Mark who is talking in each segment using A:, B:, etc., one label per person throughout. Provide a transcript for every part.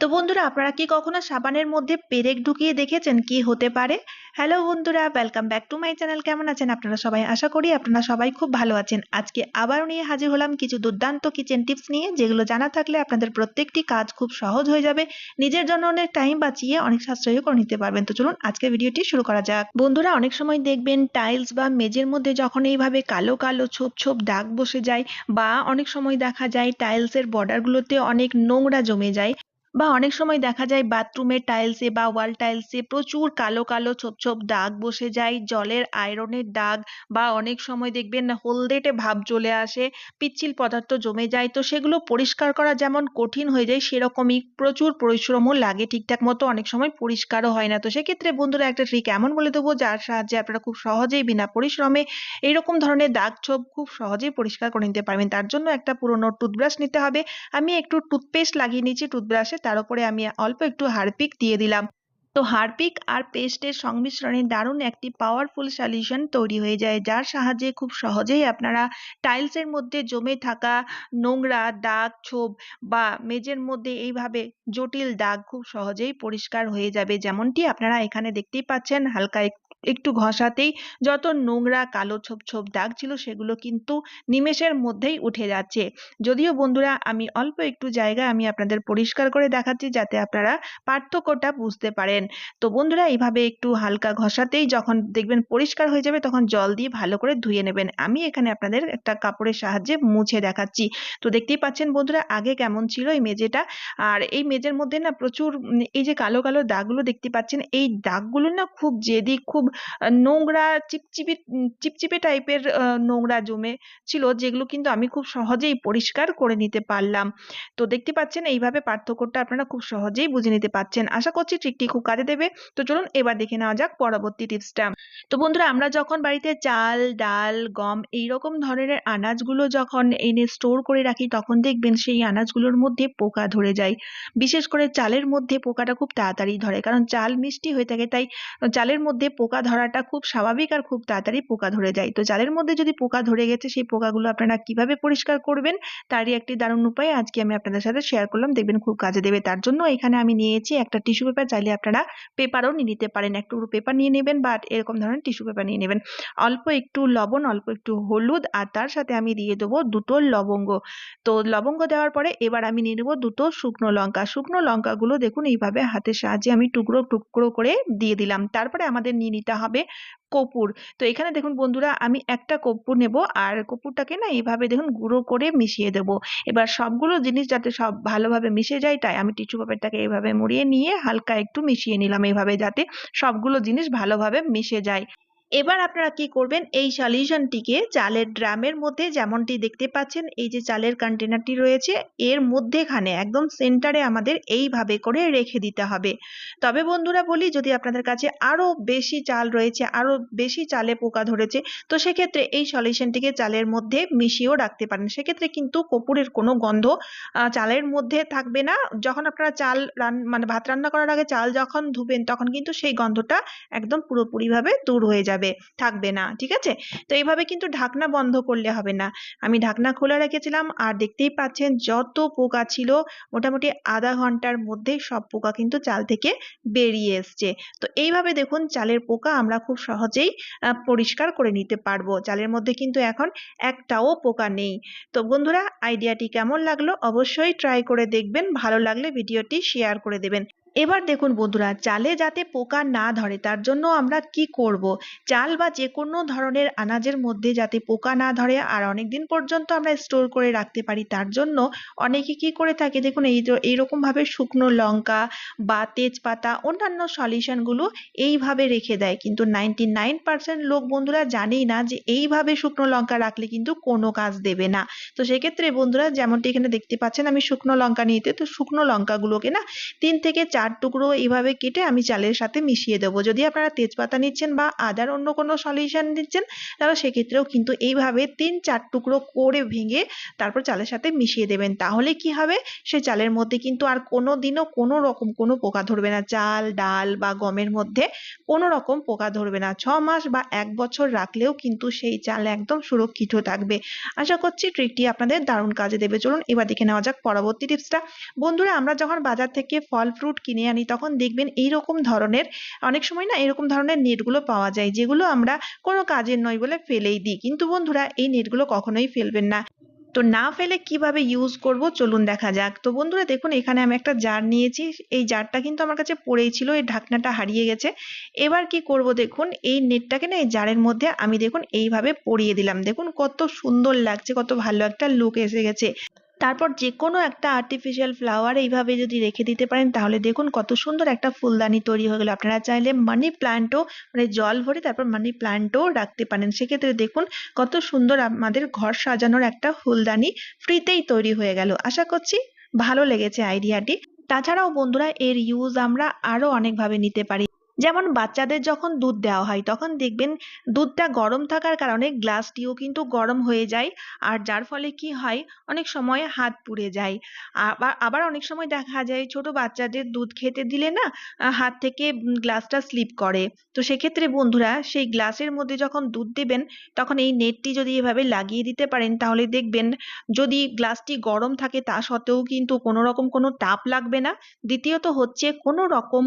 A: তো বন্ধুরা, আপনারা কি কখনো সাবানের মধ্যে পেরেক ঢুকিয়ে দেখেছেন? কি হতে পারে? হ্যালো বন্ধুরা welcome back to my channel কেমন আছেন আপনারা সবাই? আশা করি আপনারা সবাই খুব ভালো আছেন। আজকে আবারও নিয়ে হাজির হলাম কিছু দুর্দান্ত কিচেন টিপস নিয়ে, যেগুলো জানা থাকলে আপনাদের প্রত্যেকটি কাজ খুব সহজ হয়ে যাবে। নিজের জন্য অনেক টাইম বাঁচিয়ে অনেক সাশ্রয়ও করে নিতে পারবেন। তো চলুন আজকে ভিডিওটি শুরু করা যাক। বন্ধুরা, অনেক সময় দেখবেন টাইলস বা মেজের মধ্যে যখন এইভাবে কালো কালো ছোপ ছোপ দাগ বসে যায়, বা অনেক সময় দেখা যায় টাইলসের বর্ডারগুলোতে অনেক নোংরা জমে যায় বা অনেক সময় দেখা যায় বাথরুমের টাইলসে বা ওয়াল টাইলসে প্রচুর কালো কালো ছোপ ছোপ দাগ বসে যায়, জলের আয়রনের দাগ বা অনেক সময় দেখবেন হলদেটে ভাব চলে আসে, পিচ্ছিল পদার্থ জমে যায়। তো সেগুলো পরিষ্কার করা যেমন কঠিন হয়ে যায়, সেরকমই প্রচুর পরিশ্রমও লাগে। ঠিকঠাক মতো অনেক সময় পরিষ্কারও হয় না। তো সেক্ষেত্রে বন্ধুরা একটা ট্রিক এমন বলে দেবো, যার সাহায্যে আপনারা খুব সহজেই বিনা পরিশ্রমে এইরকম ধরনের দাগ ছোপ খুব সহজেই পরিষ্কার করে নিতে পারবেন। তার জন্য একটা পুরোনো টুথব্রাশ নিতে হবে। আমি একটু টুথপেস্ট লাগিয়ে নিয়েছি টুথব্রাশে তার উপরে আমি অল্প একটু হারপিক দিয়ে দিলাম। তো হারপিক আর পেস্টের সংমিশ্রণে দারুণ একটি পাওয়ারফুল সলিউশন তৈরি হয়ে যায়, যার সাহায্যে খুব সহজেই আপনারা টাইলসের মধ্যে জমে থাকা নোংরা দাগ, ছোপ বা মেজের মধ্যে এইভাবে জটিল দাগ খুব সহজেই পরিষ্কার হয়ে যাবে, যেমনটি আপনারা এখানে দেখতেই পাচ্ছেন, হালকা একটু ঘষাতেই যত নোংরা কালো ছোপ ছোপ দাগ ছিল সেগুলো কিন্তু নিমেষের মধ্যেই উঠে যাচ্ছে। যদিও বন্ধুরা, আমি অল্প একটু জায়গা আমি আপনাদের পরিষ্কার করে দেখাচ্ছি যাতে আপনারা পার্থক্যটা বুঝতে পারেন। তো বন্ধুরা, এইভাবে একটু হালকা ঘষাতেই যখন দেখবেন পরিষ্কার হয়ে যাবে তখন জল দিয়ে ভালো করে ধুয়ে নেবেন। আমি এখানে আপনাদের একটা কাপড়ের সাহায্যে মুছে দেখাচ্ছি। তো দেখতেই পাচ্ছেন বন্ধুরা, আগে কেমন ছিল এই মেঝেটা? আর এই মেঝের মধ্যে না প্রচুর, এই যে কালো কালো দাগগুলো দেখতে পাচ্ছেন, এই দাগগুলো না খুব জেদি, খুব নোংরা, চিপচিপে চিপচিপে টাইপের নোংরা জমে ছিল, যেগুলো কিন্তু আমি খুব সহজেই পরিষ্কার করে নিতে পারলাম। তো দেখতে পাচ্ছেন, এইভাবে পার্থক্যটা আপনারা খুব সহজেই বুঝে নিতে পারছেন। আশা করছি ট্রিকটি খুব কাজে দেবে। তো চলুন এবার দেখে নেওয়া যাক পরবর্তী টিপসটা তো বন্ধুরা, আমরা যখন বাড়িতে চাল, ডাল, গম এই রকম ধরনের আনাজগুলো যখন এনে স্টোর করে রাখি, তখন দেখবেন সেই আনাজগুলোর মধ্যে পোকা ধরে যায়। বিশেষ করে চালের মধ্যে পোকাটা খুব তাড়াতাড়ি ধরে, কারণ চাল মিষ্টি হয়ে থাকে, তাই চালের মধ্যে পোকা ধরাটা খুব স্বাভাবিক আর খুব তাড়াতাড়ি পোকা ধরে যায়। তো জালের মধ্যে যদি পোকা ধরে গেছে, সেই পোকাগুলো আপনারা কীভাবে পরিষ্কার করবেন? তারই একটি দারুণ উপায় আজকে আমি আপনাদের সাথে শেয়ার করলাম। দেখবেন খুব কাজে দেবে। তার জন্য এখানে আমি নিয়েছি একটা টিস্যু পেপার চাইলে আপনারা পেপারও নিয়ে নিতে পারেন। একটু পেপার নিয়ে নেবেন বা এরকম ধরনের টিস্যু পেপার নিয়ে নেবেন। অল্প একটু লবণ, অল্প একটু হলুদ আর তার সাথে আমি দিয়ে দেবো দুটো লবঙ্গ। তো লবঙ্গ দেওয়ার পরে এবার আমি নিয়ে নেব দুটো শুকনো লঙ্কা। শুকনো লঙ্কাগুলো দেখুন এইভাবে হাতের সাহায্যে আমি টুকরো টুকরো করে দিয়ে দিলাম। তারপরে আমাদের নিয়ে নিতে হবে কপুর। তো এখানে দেখুন বন্ধুরা, আমি একটা কপুর নেব আর কপুরটাকে না এইভাবে দেখুন গুঁড়ো করে মিশিয়ে দেব। এবার সবগুলো জিনিস যাতে সব ভালোভাবে মিশে যায়, তাই আমি টিস্যু পেপারটাকে এইভাবে মুড়িয়ে নিয়ে হালকা একটু মিশিয়ে নিলাম এইভাবে যাতে সবগুলো জিনিস ভালোভাবে মিশে যায়। এবার আপনারা কি করবেন? এই সলিউশনটিকে চালের ড্রামের মধ্যে যেমনটি দেখতে পাচ্ছেন, এই যে চালের কন্টেনারটি রয়েছে, এর মধ্যেখানে একদম সেন্টারে আমাদের এইভাবে করে রেখে দিতে হবে। তবে বন্ধুরা বলি, যদি আপনাদের কাছে আরও বেশি চাল রয়েছে, আরও বেশি চালে পোকা ধরেছে, তো সেক্ষেত্রে এই সলিউশনটিকে চালের মধ্যে মিশিয়েও রাখতে পারেন। সেক্ষেত্রে কিন্তু কপুরের কোনো গন্ধ চালের মধ্যে থাকবে না। যখন আপনারা চাল রান মানে ভাত রান্না করার আগে চাল যখন ধুবেন, তখন কিন্তু সেই গন্ধটা একদম পুরোপুরিভাবে দূর হয়ে যাবে। যাবে, থাকবে না, ঠিক আছে? তো এইভাবে কিন্তু ঢাকনা বন্ধ করলে হবে না। আমি ঢাকনা খোলা রেখেছিলাম আর দেখতেই পাচ্ছেন যত পোকা ছিল, মোটামুটি আধা ঘণ্টার মধ্যেই সব পোকা কিন্তু চাল থেকে বেরিয়ে এসছে। তো এইভাবে দেখুন চালের পোকা আমরা খুব সহজেই পরিষ্কার করে নিতে পারব। চালের মধ্যে কিন্তু এখন একটাও পোকা নেই। তো বন্ধুরা আইডিয়াটি কেমন লাগল? অবশ্যই ট্রাই করে দেখবেন। ভালো লাগলে ভিডিওটি শেয়ার করে দেবেন। এবার দেখুন বন্ধুরা, চালে যাতে পোকা না ধরে, তার জন্য আমরা কি করব? চাল বা যে কোনো ধরনের আনাজের মধ্যে যাতে পোকা না ধরে আর অনেক দিন পর্যন্ত আমরা স্টোর করে রাখতে পারি, তার জন্য অনেকে কি করে থাকে, দেখুন এই এইরকমভাবে শুকনো লঙ্কা বা তেজপাতা, অন্যান্য সলিউশনগুলো এইভাবে রেখে দেয়। কিন্তু নাইনটি নাইন পার্সেন্ট লোক বন্ধুরা জানেই না যে এইভাবে শুকনো লঙ্কা রাখলে কিন্তু কোনো কাজ দেবে না। তো সেক্ষেত্রে বন্ধুরা যেমনটি এখানে দেখতে পাচ্ছেন, আমি শুকনো লঙ্কা নিতে তো শুকনো লঙ্কাগুলোকে না তিন থেকে চার চার টুকরো এইভাবে কেটে আমি চালের সাথে মিশিয়ে দেবো। যদি আপনারা তেজপাতা নিচ্ছেন বা আদার অন্য কোনো সলিউশন নিচ্ছেন, তাহলে সেক্ষেত্রেও কিন্তু এইভাবে তিন চার টুকরো করে ভেঙে তারপর চালের সাথে মিশিয়ে দেবেন। তাহলে কি হবে? সে চালের মধ্যে কিন্তু আর কোনো দিনও কোনো রকম কোনো পোকা ধরবে না। চাল, ডাল বা গমের মধ্যে কোনো রকম পোকা ধরবে না। ছ মাস বা এক বছর রাখলেও কিন্তু সেই চাল একদম সুরক্ষিত থাকবে। আশা করছি ট্রিকটি আপনাদের দারুণ কাজে দেবে। চলুন এবার দেখে নেওয়া যাক পরবর্তী টিপসটা। বন্ধুরা, আমরা যখন বাজার থেকে ফল, ফ্রুট কিনে আনি, তখন দেখবেন এইরকম ধরনের, অনেক সময় না এরকম ধরনের নেটগুলো পাওয়া যায়, যেগুলো আমরা কোনো কাজের নয় বলে ফেলেই দিই। কিন্তু বন্ধুরা, এই নেটগুলো কখনোই ফেলবেন না। তো না ফেলে কীভাবে ইউজ করব, চলুন দেখা যাক। তো বন্ধুরা, দেখুন, এখানে আমি একটা জার নিয়েছি। এই জারটা কিন্তু আমার কাছে পড়েই ছিল, এই ঢাকনাটা হারিয়ে গেছে। এবার কি করব, দেখুন, এই নেটটাকে না এই জারের মধ্যে আমি, দেখুন, এইভাবে পরিয়ে দিলাম। দেখুন, কত সুন্দর লাগছে, কত ভালো একটা লুক এসে গেছে। তারপর যে কোনো একটা আর্টিফিশিয়াল ফ্লাওয়ার এইভাবে যদি রেখে দিতে পারেন, তাহলে দেখুন কত সুন্দর একটা ফুলদানি তৈরি হয়ে গেল। আপনারা চাইলে মানি প্ল্যান্টও মানে জল ভরে তারপর মানি প্ল্যান্টও রাখতে পারেন। সেক্ষেত্রে দেখুন কত সুন্দর আমাদের ঘর সাজানোর একটা ফুলদানি ফ্রিতেই তৈরি হয়ে গেল। আশা করছি ভালো লেগেছে আইডিয়াটি তাছাড়াও বন্ধুরা, এর ইউজ আমরা আরও অনেকভাবে নিতে পারি। যেমন বাচ্চাদের যখন দুধ দেওয়া হয়, তখন দেখবেন দুধটা গরম থাকার কারণে গ্লাসটিও কিন্তু গরম হয়ে যায়। আর যার ফলে কি হয়, অনেক সময় হাত পুড়ে যায়। আবার আবার অনেক সময় দেখা যায় ছোট বাচ্চাদের দুধ খেতে দিলে না হাত থেকে গ্লাসটা স্লিপ করে। তো সেক্ষেত্রে বন্ধুরা, সেই গ্লাসের মধ্যে যখন দুধ দেবেন, তখন এই নেটটি যদি এভাবে লাগিয়ে দিতে পারেন, তাহলে দেখবেন যদি গ্লাসটি গরম থাকে, তা সত্ত্বেও কিন্তু কোনো রকম কোনো তাপ লাগবে না। দ্বিতীয়ত হচ্ছে কোনো রকম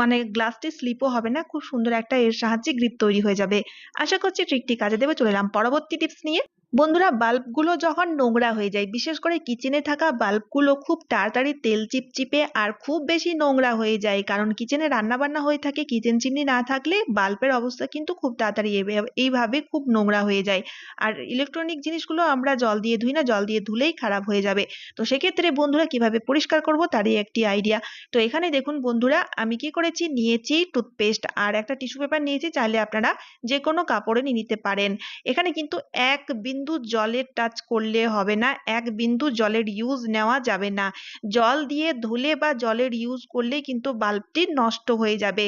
A: মানে গ্লাসটি স্লিপও হবে না, খুব সুন্দর একটা এর সাহায্যে গ্রিপ তৈরি হয়ে যাবে। আশা করছি ট্রিকটি কাজে দেবে, চলে এলাম পরবর্তী টিপস নিয়ে। বন্ধুরা, বাল্বগুলো যখন নোংরা হয়ে যায়, বিশেষ করে কিচেনে থাকা বাল্বগুলো খুব তাড়াতাড়ি তেল চিপচিপে আর খুব বেশি নোংরা হয়ে যায়। কারণ কিচেনে রান্না বান্না হয়ে থাকে কিচেন চিমনি না থাকলে বাল্বের অবস্থা কিন্তু খুব তাড়াতাড়ি এইভাবে খুব নোংরা হয়ে যায়। আর ইলেকট্রনিক জিনিসগুলো আমরা জল দিয়ে ধুই না, জল দিয়ে ধুলেই খারাপ হয়ে যাবে। তো সেক্ষেত্রে বন্ধুরা, কীভাবে পরিষ্কার করব তারই একটি আইডিয়া তো এখানে দেখুন বন্ধুরা, আমি কি করেছি, নিয়েছি টুথপেস্ট আর একটা টিস্যু পেপার নিয়েছি, চাইলে আপনারা যে কোনো কাপড়ে নিয়ে নিতে পারেন। এখানে কিন্তু এক বিন্দু জলের টাচ করলে হবে না, এক বিন্দু জলের ইউজ নেওয়া যাবে না। জল দিয়ে ধুলে বা জলের ইউজ করলেই কিন্তু বাল্বটি নষ্ট হয়ে যাবে।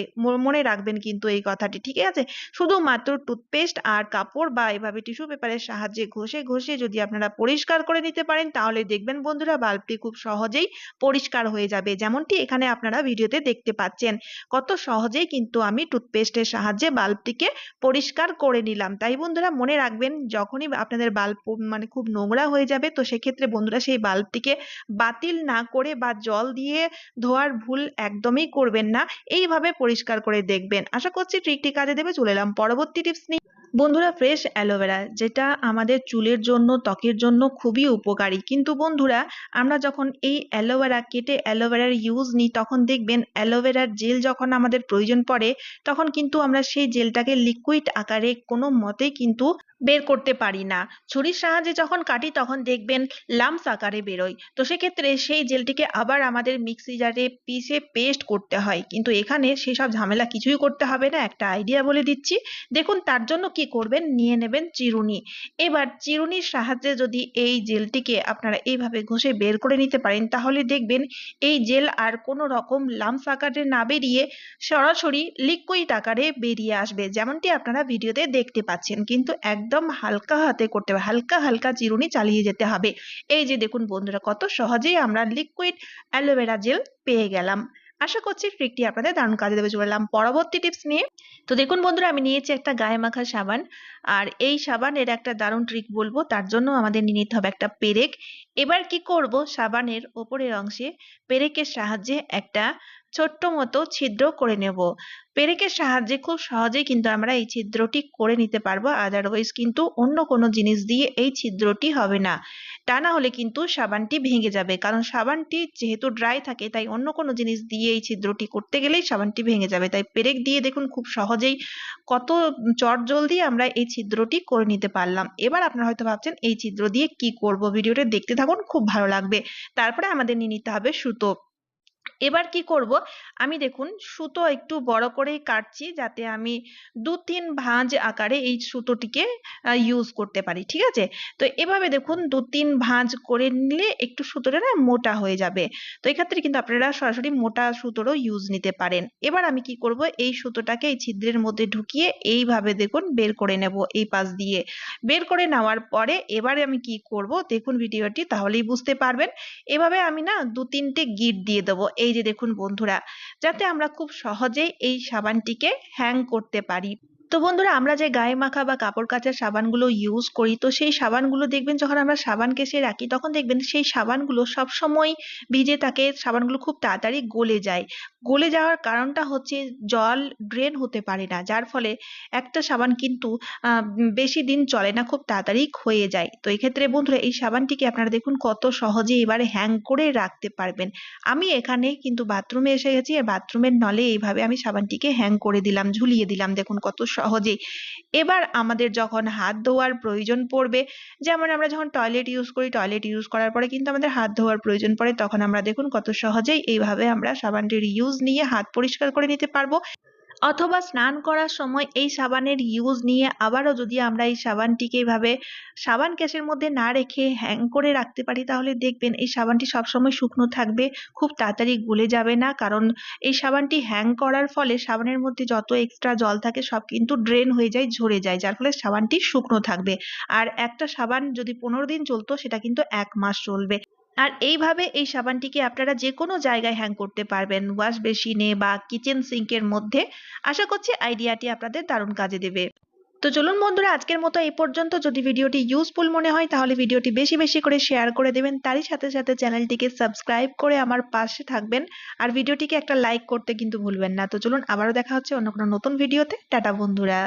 A: মনে রাখবেন কিন্তু এই কথাটি, ঠিক আছে? শুধুমাত্র টুথপেস্ট আর কাপড় বা এভাবে টিস্যু পেপারের সাহায্যে ঘষে ঘষে যদি আপনারা পরিষ্কার করে নিতে পারেন, তাহলে দেখবেন বন্ধুরা বাল্বটি খুব সহজেই পরিষ্কার হয়ে যাবে। যেমনটি এখানে আপনারা ভিডিওতে দেখতে পাচ্ছেন। কত সহজেই কিন্তু আমি টুথপেস্টের সাহায্যে বাল্বটিকে পরিষ্কার করে নিলাম। তাই বন্ধুরা মনে রাখবেন, যখনই আপনাদের বাল্ব মানে খুব নোংরা হয়ে যাবে। তো সেক্ষেত্রে বন্ধুরা সেই বাল্বটিকে বাতিল না করে বা জল দিয়ে ধোয়ার ভুল একদমই করবেন না। এইভাবে পরিষ্কার করে দেখবেন। আশা করছি ট্রিকটি কাজে দেবে। চলে এলাম পরবর্তী টিপস নিয়ে। বন্ধুরা ফ্রেশ অ্যালোভেরা যেটা আমাদের চুলের জন্য, ত্বকের জন্য খুবই উপকারী। কিন্তু বন্ধুরা, আমরা যখন এই অ্যালোভেরা কেটে অ্যালোভেরার ইউজ নিই, তখন দেখবেন অ্যালোভেরার জেল যখন আমাদের প্রয়োজন পড়ে, তখন কিন্তু আমরা সেই জেলটাকে লিকুইড আকারে কোনো মতেই কিন্তু বের করতে পারি না। ছুরির সাহায্যে যখন কাটি, তখন দেখবেন লাম্পস আকারে বেরোয়। তো সেক্ষেত্রে সেই জেলটিকে আবার আমাদের মিক্সি জারে পিষে পেস্ট করতে হয়। কিন্তু এখানে সেসব ঝামেলা কিছুই করতে হবে না, একটা আইডিয়া বলে দিচ্ছি। দেখুন, তার জন্য কি করবেন? নিয়ে নেবেন চিরুনি। এবার চিরুনির সাহায্যে যদি এই জেলটিকে আপনারা এইভাবে ঘষে বের করে নিতে পারেন, তাহলে দেখবেন এই জেল আর কোনো রকম লাম্পস আকারে না বেরিয়ে সরাসরি লিকুইড আকারে বেরিয়ে আসবে, যেমনটি আপনারা ভিডিওতে দেখতে পাচ্ছেন। কিন্তু একদম হালকা হাতে করতে হবে, হালকা হালকা চিরুনি চালিয়ে যেতে হবে। এই যে দেখুন বন্ধুরা, কত সহজেই আমরা লিকুইড অ্যালোভেরা জেল পেয়ে গেলাম। আশা করছি ট্রিকটি আপনাদের দারুণ কাজে দেবে। চলে পরবর্তী টিপস নিয়ে। তো দেখুন বন্ধুরা, আমি নিয়েছি একটা গায়ে মাখা সাবান। আর এই সাবানের একটা দারুণ ট্রিক বলব, তার জন্য আমাদের নিয়ে নিতে হবে একটা পেরেক। এবার কি করব? সাবানের ওপরের অংশে পেরেকের সাহায্যে একটা ছোট্ট মতো ছিদ্র করে নেব। পেরেকের সাহায্যে খুব সহজেই কিন্তু আমরা এই ছিদ্রটি করে নিতে পারব। আদারওয়াইজ কিন্তু অন্য কোনো জিনিস দিয়ে এই ছিদ্রটি হবে না। তা না হলে কিন্তু সাবানটি ভেঙে যাবে। কারণ সাবানটি যেহেতু ড্রাই থাকে, তাই অন্য কোনো জিনিস দিয়ে এই ছিদ্রটি করতে গেলেই সাবানটি ভেঙে যাবে। তাই পেরেক দিয়ে দেখুন খুব সহজেই কত চট জলদি আমরা এই ছিদ্রটি করে নিতে পারলাম। এবার আপনারা হয়তো ভাবছেন, এই ছিদ্র দিয়ে কি করব? ভিডিওটা দেখতে থাকুন, খুব ভালো লাগবে। তারপরে আমাদের নিয়ে নিতে হবে সুতো। এবার কি করব? আমি দেখুন, সুতো একটু বড় করেই কাটছি যাতে আমি দু তিন ভাঁজ আকারে এই সুতোটিকে ইউজ করতে পারি, ঠিক আছে? তো এভাবে দেখুন দু তিন ভাঁজ করে নিলে একটু সুতোটা না মোটা হয়ে যাবে। তো এক্ষেত্রে কিন্তু আপনারা সরাসরি মোটা সুতোরও ইউজ নিতে পারেন। এবার আমি কি করব? এই সুতোটাকে এই ছিদ্রের মধ্যে ঢুকিয়ে এইভাবে দেখুন, বের করে নেব এই পাশ দিয়ে। বের করে নেওয়ার পরে এবারে আমি কি করব? দেখুন ভিডিওটি, তাহলেই বুঝতে পারবেন। এভাবে আমি না দু তিনটে গিট দিয়ে দেবো। এই যে দেখুন বন্ধুরা যাতে আমরা খুব সহজেই এই সাবানটিকে হ্যাং করতে পারি। তো বন্ধুরা, আমরা যে গায়ে মাখা বা কাপড় কাচার সাবানগুলো ইউজ করি, তো সেই সাবানগুলো দেখবেন যখন আমরা সাবান কেসে রাখি, তখন দেখবেন সেই সাবানগুলো সব সময় ভিজে থাকে, সাবানগুলো খুব তাড়াতাড়ি গলে যায়। গলে যাওয়ার কারণটা হচ্ছে জল ড্রেন হতে পারে না, যার ফলে একটা সাবান কিন্তু বেশি দিন চলে না, খুব তাড়াতাড়ি ক্ষয়ে যায়। তো এক্ষেত্রে বন্ধুরা, এই সাবানটিকে আপনারা দেখুন কত সহজে এবারে হ্যাং করে রাখতে পারবেন। আমি এখানে কিন্তু বাথরুমে এসে গেছি, আর বাথরুমের নলে এইভাবে আমি সাবানটিকে হ্যাং করে দিলাম, ঝুলিয়ে দিলাম। দেখুন কত সহজেই। এবার আমাদের যখন হাত ধোয়ার প্রয়োজন পড়বে, যেমন আমরা যখন টয়লেট ইউজ করি টয়লেট ইউজ করার পরে কিন্তু আমাদের হাত ধোয়ার প্রয়োজন পড়ে, তখন আমরা দেখুন কত সহজেই এইভাবে আমরা সাবানটির ইউজ নিয়ে হাত পরিষ্কার করে নিতে পারব। অথবা স্নান করার সময় এই সাবানের ইউজ নিয়ে আবারও যদি আমরা এই সাবানটিকে এইভাবে সাবান কেসের মধ্যে না রেখে হ্যাং করে রাখতে পারি, তাহলে দেখবেন এই সাবানটি সবসময় শুকনো থাকবে, খুব তাড়াতাড়ি গলে যাবে না। কারণ এই সাবানটি হ্যাং করার ফলে সাবানের মধ্যে যত এক্সট্রা জল থাকে, সব কিন্তু ড্রেন হয়ে যায়, ঝরে যায়। যার ফলে সাবানটি শুকনো থাকবে। আর একটা সাবান যদি পনেরো দিন চলতো, সেটা কিন্তু এক মাস চলবে। আর এইভাবে এই সাবানটিকে আপনারা যে কোনো জায়গায় হ্যাং করতে পারবেন ওয়াশ বেসিনে বা কিচেন সিঙ্কের মধ্যে। আশা করছি আইডিয়াটি আপনাদের দারুণ কাজে দেবে। তো চলুন বন্ধুরা, আজকের মতো এই পর্যন্ত। যদি ভিডিওটি ইউজফুল মনে হয়, তাহলে ভিডিওটি বেশি বেশি করে শেয়ার করে দেবেন। তারই সাথে সাথে চ্যানেলটিকে সাবস্ক্রাইব করে আমার পাশে থাকবেন। আর ভিডিওটিকে একটা লাইক করতে কিন্তু ভুলবেন না। তো চলুন আবারও দেখা হচ্ছে অন্য কোনো নতুন ভিডিওতে। টাটা বন্ধুরা।